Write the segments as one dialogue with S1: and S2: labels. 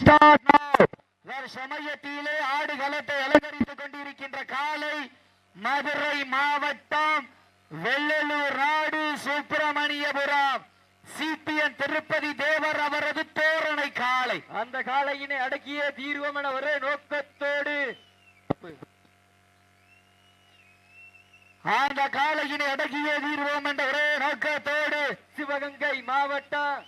S1: start now. ஒரு சமயத்திலே ஆடுகளத்தை அலங்கரித்துக் கொண்டிருக்கின்ற காலை மதுரை மாவட்டம் வெள்ளலூர் நாடு சுப்பிரமணியபுரம். சிபிஎன் திருப்பதி தேவர் அவரது தோரணை காலை.
S2: அந்த காளையினை அடக்கிய தீர்வம் என ஒரே நோக்கத்தோடு.
S1: அந்த காலையினை அடக்கிய தீர்வோம் என்ற ஒரே நோக்கத்தோடு
S2: சிவகங்கை மாவட்டம்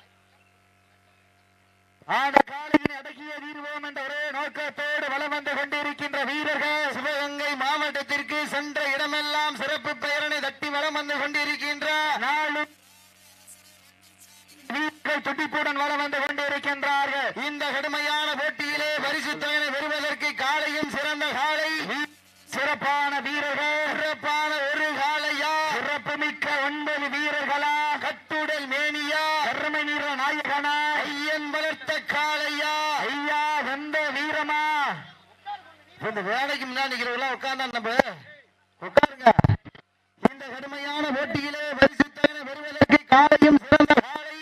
S1: அந்த காலையினை அடக்கிய தீர்வோம் என்ற ஒரே நோக்கத்தோடு வளம் வந்து கொண்டிருக்கின்ற வீரர்கள் சிவகங்கை மாவட்டத்திற்கு சென்ற இடமெல்லாம் சிறப்பு பெயரனை தட்டி வளம் வந்து கொண்டிருக்கின்ற நாளும் துடிப்புடன் வலம் வந்து கொண்டிருக்கின்றார்கள். இந்த கடுமையான போட்டியிலே பரிசு தொகையை பெறுவதற்கு காலையும் சிறந்த காலை. சிறப்பான வீரர்கள். சிறப்பான ஒரு காலையா? சிறப்புமிக்க ஒன்பது வீரர்களா கட்டுடல் மேனியா கருமை நிற நாயகனா ஐயன் வளர்த்த காளையா ஐயா வந்த வீரமா இப்ப இந்த வேலைக்கு முன்னாடி நிக்கிறவங்களா உட்கார்ந்தா நம்ம உட்காருங்க. இந்த கடுமையான போட்டியிலே பரிசு தொகையை பெறுவதற்கு காலையும் சிறந்த காலை.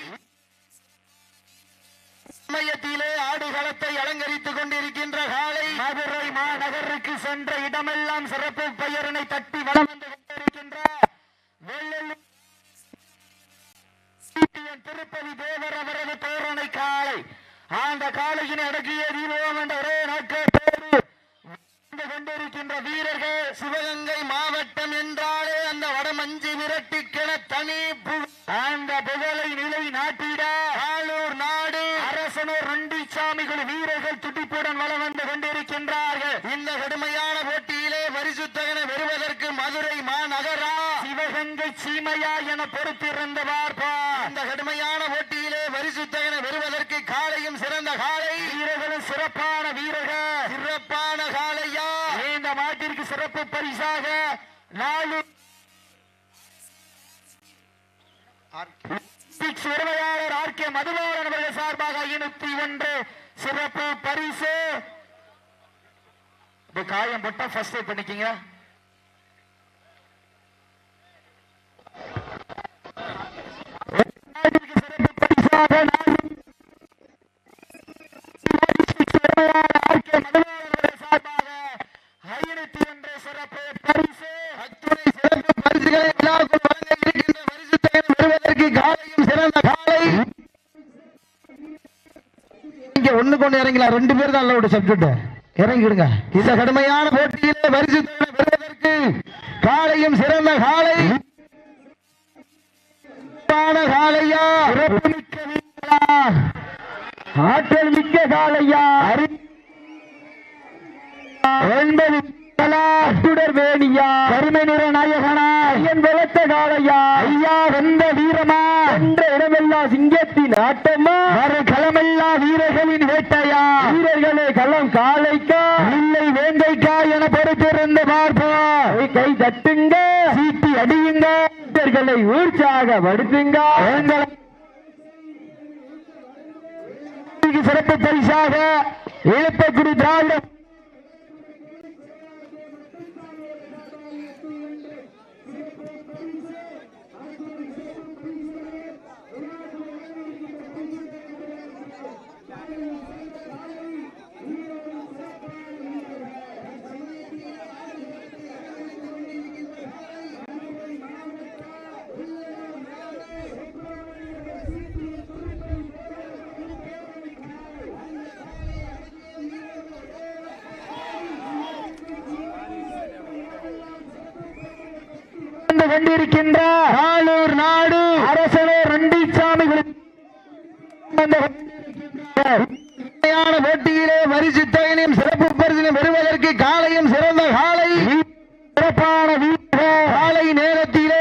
S1: சமயத்திலே ஆடுகளத்தை அலங்கரித்துக் கொண்டிருக்கின்ற காலை. மதுரை மாநகருக்கு சென்ற இடமெல்லாம் சிறப்பு பெயரினை தட்டி வளம் வந்து கொண்டிருக்கின்ற திருப்பதி தேவர் அவரது தோரணை காலை. அந்த காலையினை அடக்கிய தீபம் என்ற ஒரே நாட்கள். கொண்டிருக்கின்ற வீரர்கள் சிவகங்கை மாவட்டம் என்றாலே அந்த வடமஞ்சி விரட்டுக்கென தனி அந்த புகழை நிலை நாட்டிட ஆளூர் நாடு அரசனூர் ரண்டிச்சாமிகள் வீரர்கள் துடிப்புடன் வலம் வந்து கொண்டிருக்கின்றார்கள். இந்த கடுமையான போட்டியிலே பரிசுத்தகன வருவதற்கு மதுரை மாநகரா சிவகங்கை சீமையா என பொறுத்திருந்தவார் பார்ப்பா இந்த கடுமையான போட்டியிலே பரிசுத்தகன வருவதற்கு காலையும் சிறந்த காலை வீரர்களும் சிறப்பான வீரர்கள். சிறப்பான காலையா மாட்டிற்கு சிறப்பு பரிசாக நாலு உரிமையாளர் ஆர் கே மதுபாலன் அவர்கள் சார்பாக ஐநூத்தி ஒன்று சிறப்பு பரிசு. காயம் போட்டா ஃபர்ஸ்ட் எய்ட் பண்ணிக்கீங்க. ஒண்ணுக்கு ரெண்டு பேர் தான் அல்லோட சப்ஜெக்ட் இறங்கிடுங்க. இந்த கடுமையான போட்டியிலே பரிசு பெறுவதற்கு காலையும் சிறந்த காலை. காலையா? ஆற்றல் மிக்க காலையா? அறி ஒன்பது சுடர் வேணியா கருமை நிற நாயகனா. ஐயன் வெளுத்த காளையா. ஐயா வந்த வீரமா. என்ற இடமெல்லாம் சிங்கத்தின் ஆட்டமா. வர களமெல்லாம் வீரர்களின் வேட்டையா. வீரர்களே களம் காளைக்கா. இல்லை வேங்கைக்கா என பொறுத்திருந்து பார்ப்போம். கை தட்டுங்க. சீட்டி அடியுங்க. வீரர்களை உற்சாகப்படுத்துங்க எங்களை சிறப்பு பரிசாக இழுப்பக்குடி திராவிட வந்து கொண்டிருக்கின்ற ஆளூர் நாடு. வந்து கொண்டிருக்கின்ற உண்மையான போட்டியிலே பரிசு தொகையினையும் சிறப்பு பரிசினை பெறுவதற்கு காலையும் சிறந்த காலை. சிறப்பான காலை நேரத்திலே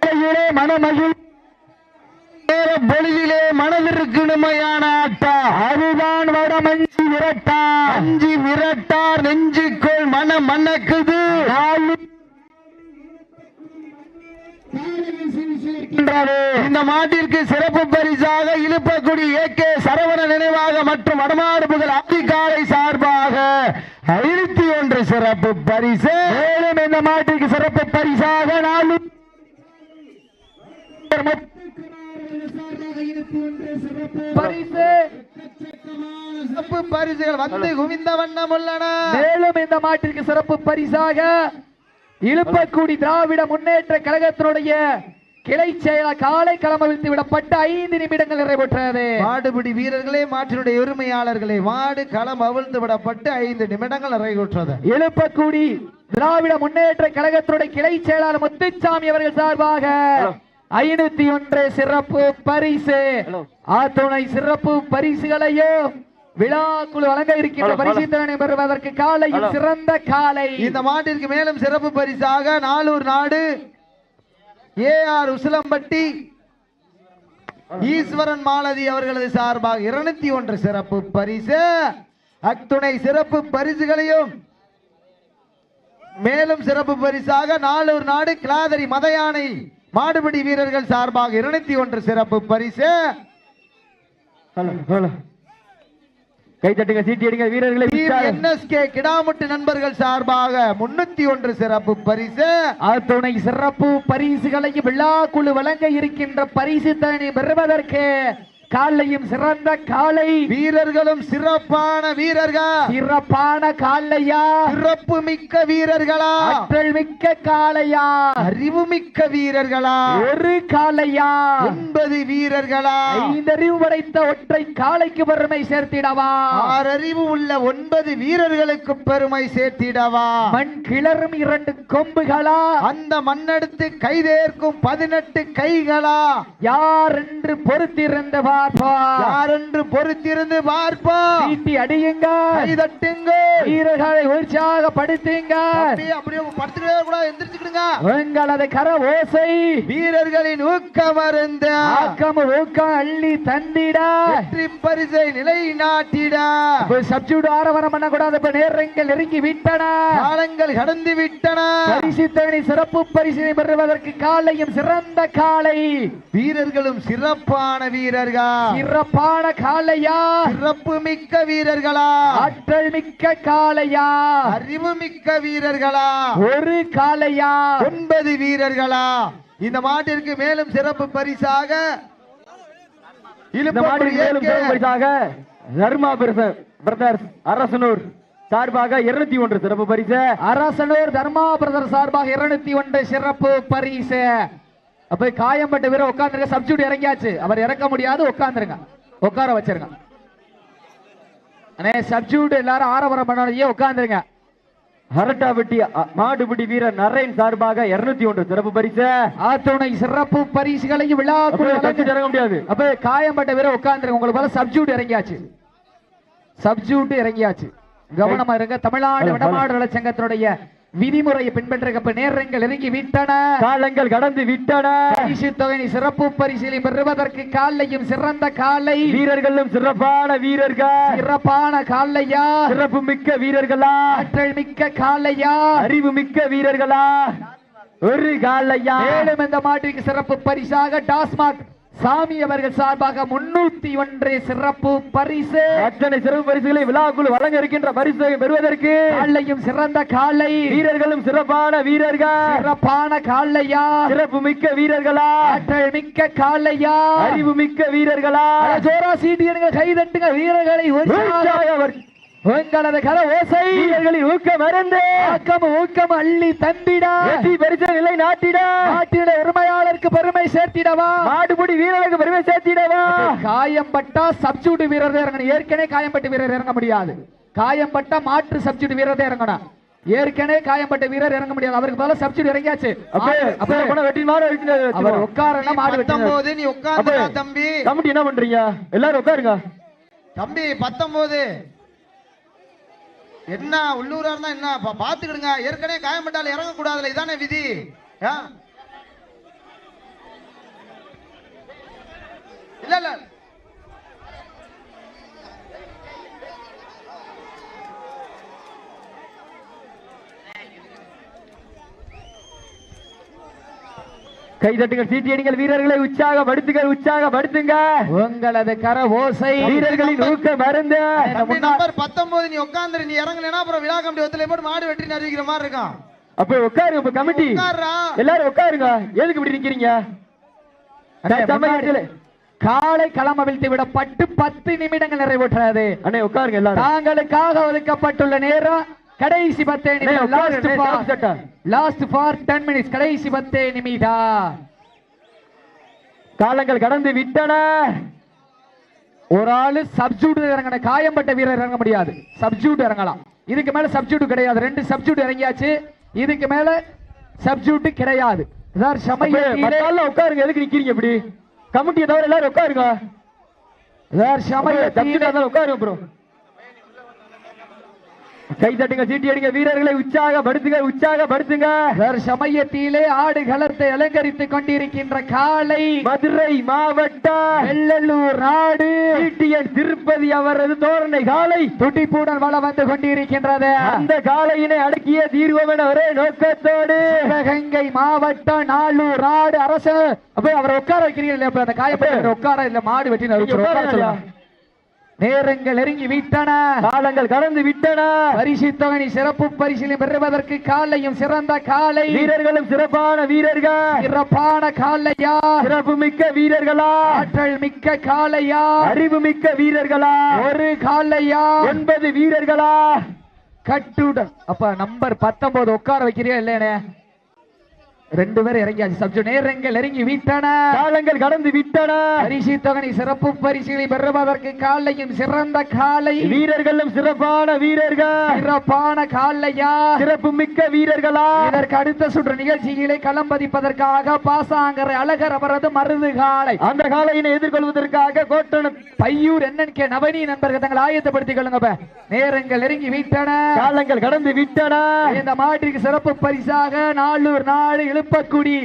S1: காலையிலே மனமகிழ். நேர பொழுதிலே மனதிற்கு நிமையான ஆட்டா. அதுதான் வடமஞ்சி விரட்டா. அஞ்சி விரட்டார் நெஞ்சுக்குள் மன மணக்குது. நாலு இருக்கின்றது. இந்த மாட்டிற்கு சிறப்பு பரிசாக இழுப்பக்குடி ஏ கே சரவண நினைவாக மற்றும் வடமாடுபுகள் அதிகாலை சார்பாக ஐநூத்தி ஒன்று சிறப்பு பரிசு. மேலும் இந்த மாட்டிற்கு சிறப்பு பரிசாக நாலு
S3: பரிசு.
S4: சிறப்பு பரிசுகள் வந்து குவிந்த வண்ணம் உள்ளன.
S3: மேலும் இந்த மாட்டிற்கு சிறப்பு பரிசாக இழுப்பக்குடி திராவிட முன்னேற்ற கழகத்தினுடைய கிளை செயலர் காலை களமவிழ்த்து விடப்பட்ட ஐந்து நிமிடங்கள் நிறைவேற்றது.
S4: மாடுபிடி வீரர்களே மாற்றினுடைய உரிமையாளர்களே மாடு களம் அவிழ்த்து விடப்பட்டு ஐந்து நிமிடங்கள் நிறைவுற்றது.
S3: இழுப்பக்குடி திராவிட முன்னேற்ற கழகத்தினுடைய கிளை செயலாளர் முத்துச்சாமி அவர்கள் சார்பாக ஐநூத்தி ஒன்று சிறப்பு பரிசு. ஆத்துணை சிறப்பு பரிசுகளையும் விழாக்குழு வழங்க இருக்கின்ற பரிசுத்தனை பெறுவதற்கு காலையில் சிறந்த காலை.
S4: இந்த மாட்டிற்கு மேலும் சிறப்பு பரிசாக நாளூர் நாடு ஏ ஆர் உசிலம்பட்டி ஈஸ்வரன் மாலதி அவர்களது சார்பாக இருநூத்தி ஒன்று சிறப்பு பரிசு. அத்துணை சிறப்பு பரிசுகளையும் மேலும் சிறப்பு பரிசாக நாளூர் நாடு கிளாதரி மதயானை மாடுபிடி வீரர்கள் சார்பாக இருநூத்தி ஒன்று சிறப்பு பரிசு.
S3: கை தட்டுங்க சீட்டி அடிங்க வீரர்களை
S4: என்எஸ்கே கிடாமுட்டு நண்பர்கள் சார்பாக முன்னூத்தி ஒன்று சிறப்பு பரிசு.
S3: அத்துணை சிறப்பு பரிசுகளையும் விழாக்குழு வழங்க இருக்கின்ற பரிசு தனி பெறுவதற்கு காலையும் சிறந்த காலை.
S4: வீரர்களும் சிறப்பான வீரர்கள்?
S3: சிறப்பான காலையா
S4: சிறப்பு மிக்க வீரர்களா?
S3: ஆற்றல் மிக்க காளையா
S4: அறிவு மிக்க வீரர்களா?
S3: ஒரு காளையா
S4: ஒன்பது வீரர்களா?
S3: ஐந்தறிவு படைத்த ஒற்றை காளைக்கு பெருமை சேர்த்திடவா?
S4: ஆறறிவு உள்ள ஒன்பது வீரர்களுக்கு பெருமை சேர்த்திடவா?
S3: மண் கிளறும் இரண்டு கொம்புகளா?
S4: அந்த மண்ணெடுத்து கைதேர்க்கும் பதினெட்டு கைகளா?
S3: யார் என்று பொறுத்திருந்து பார்ப்பா
S4: யாரென்று பொறுத்திருந்து பார்ப்பா
S3: சீட்டி அடியுங்க
S4: கை தட்டுங்க
S3: வீரர்களை உற்சாகப்படுத்துங்க
S4: அப்படியே அப்படியே படுத்துக்கவே கூட எந்திரிச்சுக்கிடுங்க.
S3: உங்களது கர ஓசை.
S4: வீரர்களின் ஊக்கமருந்த
S3: ஆக்கம் ஊக்கம் அள்ளி தந்திட.
S4: வெற்றி பரிசை நிலைநாட்டிட.
S3: சப்ஜூடு ஆரவரம் பண்ணக்கூடாது இப்ப நேரங்கள் நெருங்கி விட்டன.
S4: காலங்கள் கடந்து விட்டன.
S3: பரிசு தனி சிறப்பு பரிசினை பெறுவதற்கு காலையும் சிறந்த காலை.
S4: வீரர்களும் சிறப்பான வீரர்கள்.
S3: சிறப்பான காலையா
S4: சிறப்பு மிக்க வீரர்களா?
S3: ஆற்றல் மிக்க காலையா
S4: அறிவு மிக்க வீரர்களா?
S3: ஒரு காலையா
S4: ஒன்பது வீரர்களா? இந்த மாட்டிற்கு மேலும் சிறப்பு பரிசாக
S3: தர்மா பிரதர்ஸ் அரசனூர் சார்பாக இருநூத்தி ஒன்று சிறப்பு பரிசு. அரசனூர் தர்மா பிரதர் சார்பாக இருநூத்தி ஒன்று சிறப்பு பரிசு. அப்ப காயம்பட்ட வீரர் உட்கார்ந்துருங்க சப்ஜூட் இறங்கியாச்சு. அவர் இறக்க முடியாது உட்கார்ந்துருங்க. உட்கார வச்சிருங்க. அண்ணே சப்ஜூட் எல்லாரும் ஆரவாரம் பண்ணாலும் உட்கார்ந்துருங்க.
S2: அரட்டாவட்டி அ- மாடுபிடி வீரர் நரேன் சார்பாக 201 ஒன்று சிறப்பு பரிசு.
S3: ஆத்துணை சிறப்பு பரிசுகளையும் விழா
S2: இறங்க முடியாது.
S3: அப்ப காயம்பட்ட வீரர் உட்கார்ந்துருங்க. உங்களுக்கு போல சப்ஜூட் இறங்கியாச்சு. சப்ஜூட் இறங்கியாச்சு. கவனமா இருங்க. தமிழ்நாடு வடமாடு சங்கத்தினுடைய விதிமுறையை பின்பற்ற நேரங்கள் நெருங்கி விட்டன.
S2: காலங்கள் கடந்து விட்டன.
S3: பரிசு தொகை சிறப்பு பரிசிலை பெறுவதற்கு காலையும் சிறந்த காலை.
S2: வீரர்களும் சிறப்பான வீரர்கள்.
S3: சிறப்பான காலையா?
S2: சிறப்பு மிக்க வீரர்களா?
S3: ஆற்றல் மிக்க காலையா?
S2: அறிவு மிக்க வீரர்களா? ஒரு காலையா?
S3: மேலும் இந்த மாட்டிற்கு சிறப்பு பரிசாக டாஸ்மாக் சாமி அவர்கள் சார்பாக முன்னூத்தி ஒன்று சிறப்பு பரிசு.
S2: அத்தனை சிறப்பு பரிசுகளை விழாக்குழு வழங்க இருக்கின்ற பரிசை பெறுவதற்கு
S3: காலையும் சிறந்த காலை.
S2: வீரர்களும் சிறப்பான வீரர்கள்.
S3: சிறப்பான காலையா?
S2: சிறப்பு மிக்க வீரர்களா?
S3: ஆற்றல் மிக்க காலையா?
S2: அறிவு மிக்க வீரர்களா
S3: ஜோரா சீட்டியனுங்க கை தட்டுங்க வீரர்களை உற்சாக உங்களது கர ஓசை.
S2: வீரர்களின் ஊக்கம் மறந்து
S3: ஆக்கம் ஊக்கம் அள்ளி தந்திட.
S2: வெற்றி பரிசு நிலை நாட்டிட.
S3: நாட்டினுடைய உரிமையாளருக்கு பெருமை சேர்த்திடவா.
S2: மாடுபிடி வீரர்களுக்கு பெருமை சேர்த்திடவா.
S3: காயம்பட்டா சப்ஸ்டியூட் வீரர் இறங்கணும். ஏற்கனவே காயம்பட்ட வீரர் இறங்க முடியாது. காயம்பட்டா மாற்று சப்ஸ்டியூட் வீரர் இறங்கணும். ஏற்கனவே காயம்பட்ட வீரர் இறங்க முடியாது. அவருக்கு பதிலா சப்ஸ்டியூட் இறங்கியாச்சு.
S2: அப்பே
S3: அப்ப
S2: அப்ப. வெட்டி மாடு வெட்டி
S3: அவர் உட்காரனா மாடு.
S4: பத்தொன்பது நீ உட்கார்ந்து. தம்பி.
S2: கமிட்டி என்ன பண்றீங்க? எல்லாரும் உட்காருங்க.
S4: தம்பி பத்தொன்பது என்ன உள்ளூரா இருந்தா என்ன? பாத்துக்கிடுங்க. ஏற்கனவே காயம்பட்டால இறங்க கூடாதுல இதானே விதி. இல்ல இல்ல
S2: கை தட்டுங்கள் சீட்டி அடிங்கள் வீரர்களை உற்சாகப்படுத்துங்கள் உற்சாகப்படுத்துங்க
S3: உங்களது கர ஓசை.
S2: வீரர்களின் ஊக்கம் மறந்து
S4: தம்பி நம்பர் பத்தொன்பது நீ உட்கார்ந்துரு நீ இறங்கலைன்னா அப்புறம் விழா கமிட்டி ஒத்துல போட்டு மாடு வெட்டி அறிவிக்கிற மாதிரி இருக்கும்
S2: அப்ப உட்காருங்க இப்ப கமிட்டி. எல்லாரும் உட்காருங்க. எதுக்கு இப்படி நிக்கிறீங்க?
S3: காலை களம் அவிழ்த்து விடப்பட்டு பத்து நிமிடங்கள் நிறைவுற்றது.
S2: அண்ணே உட்காருங்க எல்லாரும்.
S3: தாங்களுக்காக ஒதுக்கப்பட்டுள்ள நேரம் கடைசி பத்தே நிமிடம். லாஸ்ட் ஃபார் டென் மினிட்ஸ் கடைசி பத்தே நிமிடம்.
S2: காலங்கள் கடந்து விட்டன.
S3: ஒரு ஆளு சப்ஜூட் இறங்கின காயம்பட்ட வீரர் இறங்க முடியாது. சப்ஜூட் இறங்கலாம். இதுக்கு மேல சப்ஜூட் கிடையாது. ரெண்டு சப்ஜூட் இறங்கியாச்சு. இதுக்கு மேல சப்ஜூட் கிடையாது. சமயத்திலே
S2: மத்தால உட்காருங்க. எதுக்கு நிக்கிறீங்க இப்படி? கமிட்டியை தவிர எல்லாரும் உட்காருங்க.
S3: சமயத்திலே
S2: சமயத்தில் உட்காருங்க ப்ரோ கை தட்டுங்க சீட்டி அடிங்க. வீரர்களை உற்சாகப்படுத்துங்க உற்சாகப்படுத்துங்க.
S3: சமயத்திலே ஆடு களத்தை அலங்கரித்துக் கொண்டிருக்கின்ற காலை
S2: மதுரை மாவட்டம்
S3: வெள்ளலூர் நாடு.
S2: திருப்பதி அவரது தோரணை காலை
S3: துடிப்புடன் வள வந்து கொண்டிருக்கின்றது.
S2: அந்த காலையினை அடக்கிய தீர்வோம் என ஒரே நோக்கத்தோடு.
S3: சிவகங்கை மாவட்டம் நாளூர் நாடு அரசு. அவரை உட்கார வைக்கிறீங்க அந்த காயப்பட்ட உட்கார இல்ல மாடு வெட்டி உட்கார நேரங்கள் நெருங்கி விட்டன.
S2: காலங்கள் கடந்து விட்டன.
S3: பரிசு தொகை சிறப்பு பரிசிலை பெறுவதற்கு காலையும் சிறந்த காலை.
S2: வீரர்களும் சிறப்பான வீரர்கள்.
S3: சிறப்பான காலையா?
S2: சிறப்பு மிக்க வீரர்களா?
S3: ஆற்றல் மிக்க காலையா?
S2: அறிவு மிக்க வீரர்களா?
S3: ஒரு காலையா?
S2: ஒன்பது வீரர்களா?
S3: கட்டுடன். அப்ப நம்பர் பத்தொன்பது உட்கார வைக்கிறியா இல்லையானே ரெண்டு பேரும் இறங்கியாச்சு. சப்ஜெக்ட் நேரங்கள் நெருங்கி விட்டன.
S2: காலங்கள் கடந்து விட்டன.
S3: பரிசு தொகை சிறப்பு பரிசுகளை பெறுவதற்கு காலையும் சிறந்த காலை.
S2: வீரர்களும் சிறப்பான வீரர்கள்.
S3: சிறப்பான காலையா?
S2: சிறப்பு மிக்க வீரர்களா?
S3: இதற்கு அடுத்த சுற்று நிகழ்ச்சிகளை களம் பதிப்பதற்காக பாசாங்கரை அழகர் அவரது மருது காலை
S2: அந்த காலையினை எதிர்கொள்வதற்காக கோட்டணம்.
S3: பையூர் என்னன் கே நவனி நண்பர்கள் தங்களை ஆயத்தப்படுத்திக் கொள்ளுங்க. நேரங்கள் நெருங்கி விட்டன.
S2: காலங்கள் கடந்து விட்டன.
S3: இந்த மாட்டிற்கு சிறப்பு பரிசாக நாளூர் நாடு இழுப்பக்குடி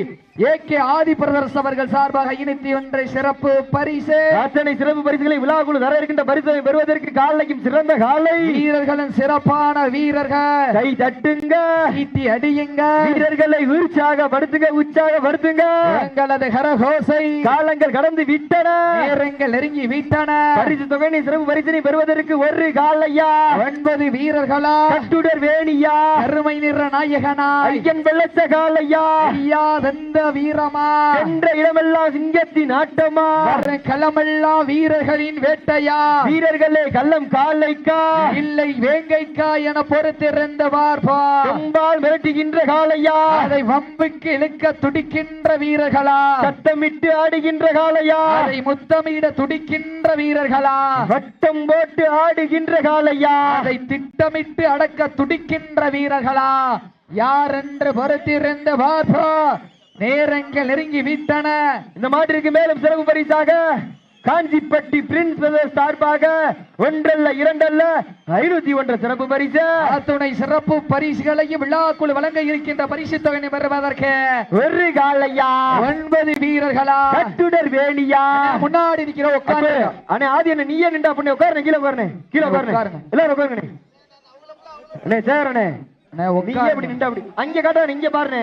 S3: ஏ கே ஆதி பிரதர்ஸ் அவர்கள் சார்பாக ஐநூத்தி ஒன்றை சிறப்பு பரிசு.
S2: அத்தனை சிறப்பு பரிசுகளை விழாக்குழு தர இருக்கின்ற பரிசை பெறுவதற்கு காலைக்கும் சிறந்த காலை.
S3: வீரர்களின் சிறப்பான வீரர்கள்.
S2: கை தட்டுங்க.
S3: ஈட்டி அடியுங்க.
S2: வீரர்களை உற்சாகப்படுத்துங்க உற்சாகப்படுத்துங்க
S3: எங்களது கரகோசை.
S2: காலங்கள் கடந்து விட்டன.
S3: நேரங்கள் நெருங்கி விட்டன.
S2: பரிசு தொகையை சிறப்பு பரிசினை பெறுவதற்கு ஒரு காலையா?
S3: ஒன்பது வீரர்களா?
S2: கட்டுடர் வேணியா?
S3: கருமை நிற நாயகனாய்.
S2: ஐயன் வெள்ளச்ச காலையா?
S3: ஐயாதந்த வீரமா?
S2: சென்ற இடமெல்லாம் சிங்கத்தின் ஆட்டமா?
S3: களமெல்லாம் வீரர்களின் வேட்டையா?
S2: வீரர்களே கள்ளம் காலைக்கா?
S3: இல்லை வேங்கைக்கா என பொறுத்திருந்த பார்ப்பா
S2: கொம்பால் மிரட்டுகின்ற காலையா
S3: அதை வம்புக்கு இழுக்க துடிக்கின்ற வீரர்களா?
S2: சத்தமிட்டு ஆடுகின்ற காலையா
S3: அதை முத்தமிட துடிக்கின்ற வீரர்களா?
S2: வட்டம் போட்டு ஆடுகின்ற காலையா
S3: அதை திட்டமிட்டு அடக்க துடிக்கின்ற வீரர்களா? யார் என்று பொறுத்திருந்த பார்ப்பா நேரங்கள் நெருங்கி விட்டன.
S2: இந்த மாட்டிற்கு மேலும் சிறப்பு பரிசாக காஞ்சிப்பட்டி பிரின்ஸ் பிரதர்ஸ் சார்பாக ஒன்றல்ல இரண்டல்ல ஐநூத்தி ஒன்று சிறப்பு பரிசு.
S3: அத்துணை சிறப்பு பரிசுகளையும் விழாக்குழு வழங்க இருக்கின்ற பரிசு தொகை பெறுவதற்கு
S2: ஒரு காலையா?
S3: ஒன்பது வீரர்களா?
S2: கட்டுடர் வேணியா?
S3: முன்னாடி நிக்கிற உட்காந்து
S2: அண்ணே ஆதி என்ன நீயே நின்றா பண்ணி உட்காருங்க கீழே உட்காருங்க கீழே உட்காருங்க. எல்லாரும் உட்காருங்க அண்ணே சேர் அண்ணே. நீங்க அப்படி நின்றா அப்படி. அங்க காட்டாரு இங்க பாருங்க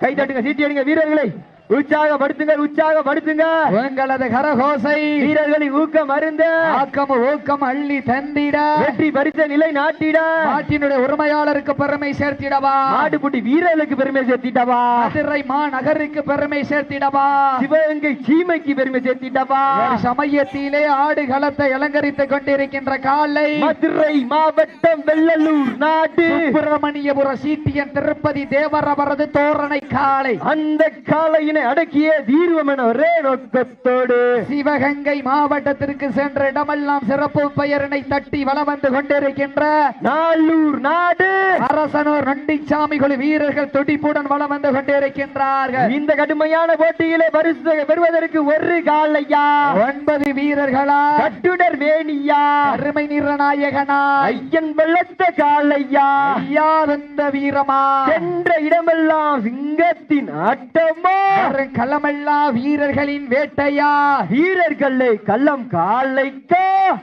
S2: கை தட்டுங்க சீட்டி அடிங்க வீரர்களை. உற்சாகப்படுத்துங்க உற்சாகப்படுத்துங்க
S3: உங்களது கரகோசை
S2: வீரர்களின் ஊக்கம் அருந்த.
S3: ஆக்கம் ஊக்கம் அள்ளி தந்திட.
S2: வெற்றி பரிச நிலை நாட்டிட.
S3: நாட்டினுடைய உரிமையாளருக்கு பெருமை சேர்த்திடவா?
S2: மாட்டுக்குட்டி வீரர்களுக்கு பெருமை சேர்த்திட்டவா
S3: மதுரை மாநகருக்கு பெருமை சேர்த்திடவா?
S2: சிவகங்கை சீமைக்கு பெருமை சேர்த்திட்டவா
S3: ஒரு சமயத்திலே ஆடு களத்தை அலங்கரித்துக் கொண்டிருக்கின்ற காலை
S2: மதுரை மாவட்டம் வெள்ளலூர் நாடு.
S3: சுப்பிரமணியபுர சீட்டியன் திருப்பதி தேவர் அவரது தோரணை காலை.
S2: அந்த காலையினை அடக்கிய தீர்வம் என ஒரே நோக்கத்தோடு.
S3: சிவகங்கை மாவட்டத்திற்கு சென்ற இடமெல்லாம் சிறப்பு பெயரினை தட்டி வலம் வந்து கொண்டிருக்கின்ற
S2: நாளூர் நாடு.
S3: அரசனூர் நொண்டிச்சாமி குழு வீரர்கள் துடிப்புடன் வலம் வந்து கொண்டிருக்கின்றார்கள்.
S2: இந்த கடுமையான போட்டியிலே பரிசு பெறுவதற்கு ஒரு காலையா?
S3: ஒன்பது வீரர்களா?
S2: கட்டுடர் வேணியா?
S3: அருமை நிறநாயகனா?
S2: ஐயன் வெள்ளத்த காலையா?
S3: ஐயாதந்த வீரமா?
S2: சென்ற இடமெல்லாம் சிங்கத்தின் ஆட்டமா?
S3: வரும் களமெல்லாம் வீரர்களின் வேட்டையா?
S2: வீரர்களே கள்ளம் காலைக்கா?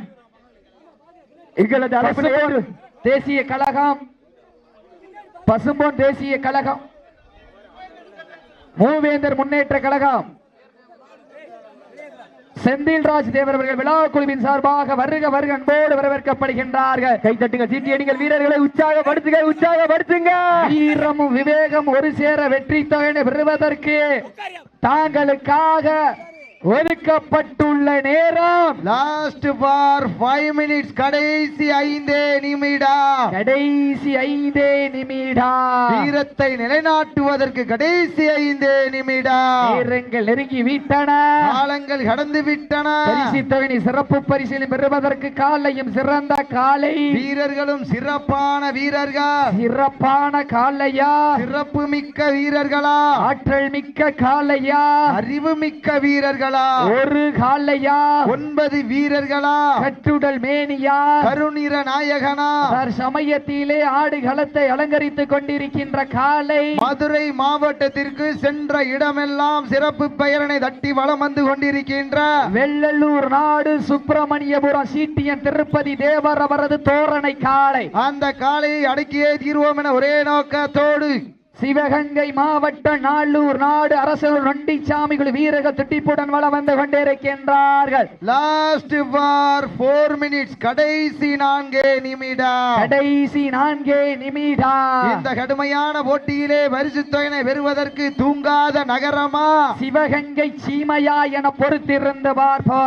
S2: எங்களது
S3: பசும்பொன் தேசிய கழகம். பசும்பொன் தேசிய கழகம். மூவேந்தர் முன்னேற்ற கழகம். செந்தில்ராஜ் தேவர் அவர்கள் விழா குழுவின் சார்பாக வருக வருக அன்போடு வரவேற்கப்படுகின்றார்கள்.
S2: கை தட்டுங்க சீட்டி அடிங்கள் வீரர்களை உற்சாகப்படுத்துங்க உற்சாகப்படுத்துங்க.
S3: வீரமும் விவேகம் ஒரு சேர வெற்றி தொகையை பெறுவதற்கு தாங்களுக்காக ஒதுக்கப்பட்டுள்ள நேரம்.
S4: லாஸ்ட் ஃபார் ஃபைவ் மினிட்ஸ் கடைசி ஐந்தே நிமிடம்
S3: கடைசி ஐந்தே நிமிடம்
S4: வீரத்தை நிலைநாட்டுவதற்கு கடைசி ஐந்தே நிமிடம்
S3: நேரங்கள் நெருங்கி விட்டன.
S4: காலங்கள் கடந்து விட்டன.
S3: பரிசு சிறப்பு பரிசில் பெறுவதற்கு காலையும் சிறந்த காலை.
S4: வீரர்களும் சிறப்பான வீரர்கள்.
S3: சிறப்பான காலையா?
S4: சிறப்பு மிக்க வீரர்களா?
S3: ஆற்றல் மிக்க காலையா?
S4: அறிவு மிக்க வீரர்களா?
S3: ஒரு காலையா?
S4: ஒன்பது வீரர்களா?
S3: கட்டுடல் மேனியா?
S4: கருநிற நாயகனா?
S3: சமயத்திலே ஆடு களத்தை அலங்கரித்துக் கொண்டிருக்கின்ற காலை.
S4: மதுரை மாவட்டத்திற்கு சென்ற இடமெல்லாம் சிறப்பு பெயரனை தட்டி வலம் வந்து கொண்டிருக்கின்ற
S3: வெள்ளலூர் நாடு சுப்பிரமணியபுரம் சீட்டியன் திருப்பதி தேவர் அவரது தோரணை காளை
S4: அந்த காலையை அடக்கியே தீர்வோம் என ஒரே நோக்கத்தோடு
S3: சிவகங்கை மாவட்ட நாளூர் நாடு அரசு நொண்டிச்சாமிகள் வீரர்கள் துட்டிப்புடன் வளம் வந்து கொண்டிருக்கின்றார்கள்.
S4: லாஸ்ட் ஃபார் ஃபோர் மினிட்ஸ் கடைசி நான்கே நிமிடம்.
S3: கடைசி நான்கே நிமிடம்.
S4: இந்த கடுமையான போட்டியிலே பரிசு தொகையினை பெறுவதற்கு தூங்காத நகரமா?
S3: சிவகங்கை சீமையா என பொறுத்திருந்து பார்ப்பா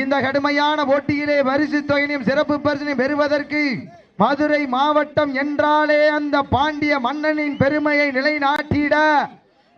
S4: இந்த கடுமையான போட்டியிலே பரிசு தொகையினையும் சிறப்பு பரிசினை பெறுவதற்கு மதுரை மாவட்டம் என்றாலே அந்த பாண்டிய மன்னனின் பெருமையை நிலைநாட்டிட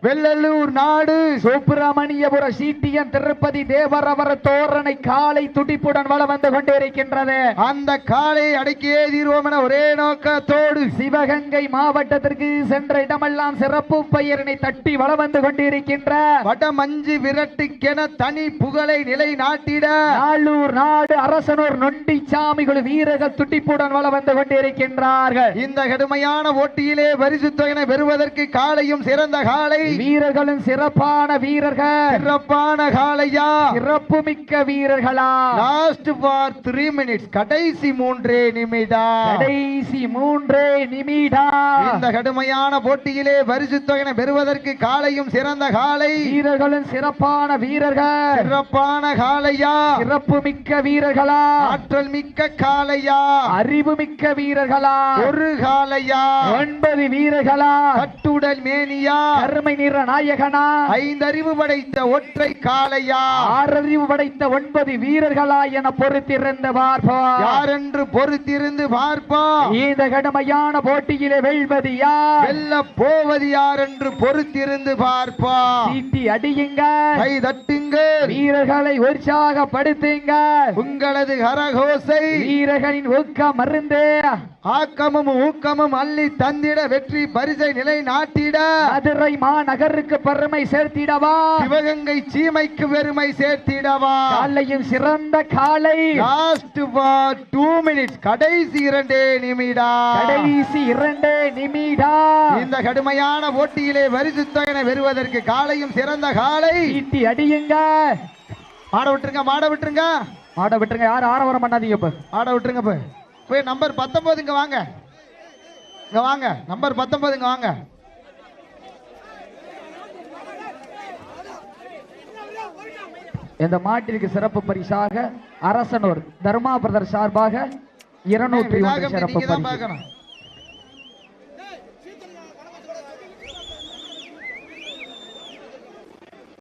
S4: வெள்ளலூர் நாடு
S3: சுப்பிரமணியபுர சீட்டியன் திருப்பதி தேவரவர தோரணை காலை துடிப்புடன் வள வந்து கொண்டிருக்கின்றது.
S4: அந்த காலை அடக்கியே தீர்வோம் என ஒரே நோக்கத்தோடு
S3: சிவகங்கை மாவட்டத்திற்கு சென்ற இடமெல்லாம் சிறப்பு பெயரினை தட்டி வள வந்து கொண்டிருக்கின்ற
S4: வடமஞ்சு விரட்டுக்கென தனி புகழை நிலை நாட்டிட
S3: நாளூர் நாடு அரசனூர் நொண்டி சாமிகள் வீரர்கள் துட்டிப்புடன் வள வந்து கொண்டிருக்கின்றார்கள்.
S4: இந்த கடுமையான போட்டியிலே பரிசு தொகையினை பெறுவதற்கு காலையும் சிறந்த காலை
S3: வீரர்களும் சிறப்பான வீரர்கள்.
S4: சிறப்பான காலையா
S3: சிறப்பு மிக்க வீரர்களா.
S4: லாஸ்ட் ஃபார் த்ரீ மினிட்ஸ் கடைசி மூன்றே நிமிடம்
S3: கடைசி மூன்றே நிமிடம்
S4: இந்த கடுமையான போட்டியிலே பரிசு தொகையினை பெறுவதற்கு காலையும் சிறந்த காலை
S3: வீரர்களும் சிறப்பான வீரர்கள்.
S4: சிறப்பான காலையா
S3: சிறப்பு மிக்க வீரர்களா.
S4: ஆற்றல் மிக்க காலையா
S3: அறிவு மிக்க வீரர்களா.
S4: ஒரு காலையா
S3: ஒன்பது வீரர்களா.
S4: கட்டுடல் மேனியா.
S3: கருமை நிற நாயகனா?
S4: ஐந்தறிவு படைத்த ஒற்றை காலையா
S3: ஆறறிவு படைத்த ஒன்பது வீரர்களா என பொறுத்திருந்து பார்ப்போம்
S4: யாரென்று பொறுத்திருந்து பார்ப்போம்
S3: இந்த கடுமையான போட்டியிலே வெல்வது யார்?
S4: வெல்ல போவது யார் என்று பொறுத்திருந்து பார்ப்போம்
S3: சீட்டி அடியுங்க.
S4: கை தட்டுங்கள்
S3: வீரர்களை உற்சாகப்படுத்துங்க
S4: உங்களது கரகோசை.
S3: வீரர்களின் ஊக்கம் மருந்து.
S4: ஆக்கமும் ஊக்கமும் அள்ளி தந்திட வெற்றி பரிசை நிலை நாட்டிட.
S3: மதுரை மாநகருக்கு பெருமை சேர்த்திடவா.
S4: சிவகங்கை சீமைக்கு பெருமை சேர்த்திடவா.
S3: காலையும் சிறந்த காலை.
S4: லாஸ்ட் டூ மினிட்ஸ் கடைசி இரண்டே நிமிடம்
S3: கடைசி இரண்டு நிமிடம்
S4: இந்த கடுமையான போட்டியிலே பரிசு தொகையினை பெறுவதற்கு காலையும் சிறந்த காலை.
S3: சீட்டி அடியுங்க.
S4: ஆட விட்டுருங்க மாட விட்டுருங்க.
S3: ஆட விட்டுருங்க யாரும் ஆரவாரம் பண்ணாதீங்க இப்ப.
S4: ஆட விட்டுருங்க போய் போய் நம்பர் பத்தொன்பது இங்க வாங்க. இங்க வாங்க நம்பர் பத்தொன்பது இங்க வாங்க.
S3: இந்த மாட்டிற்கு சிறப்பு பரிசாக அரசனூர் தர்மா பிரதர் சார்பாக இருநூற்றி சிறப்பு பரிசு.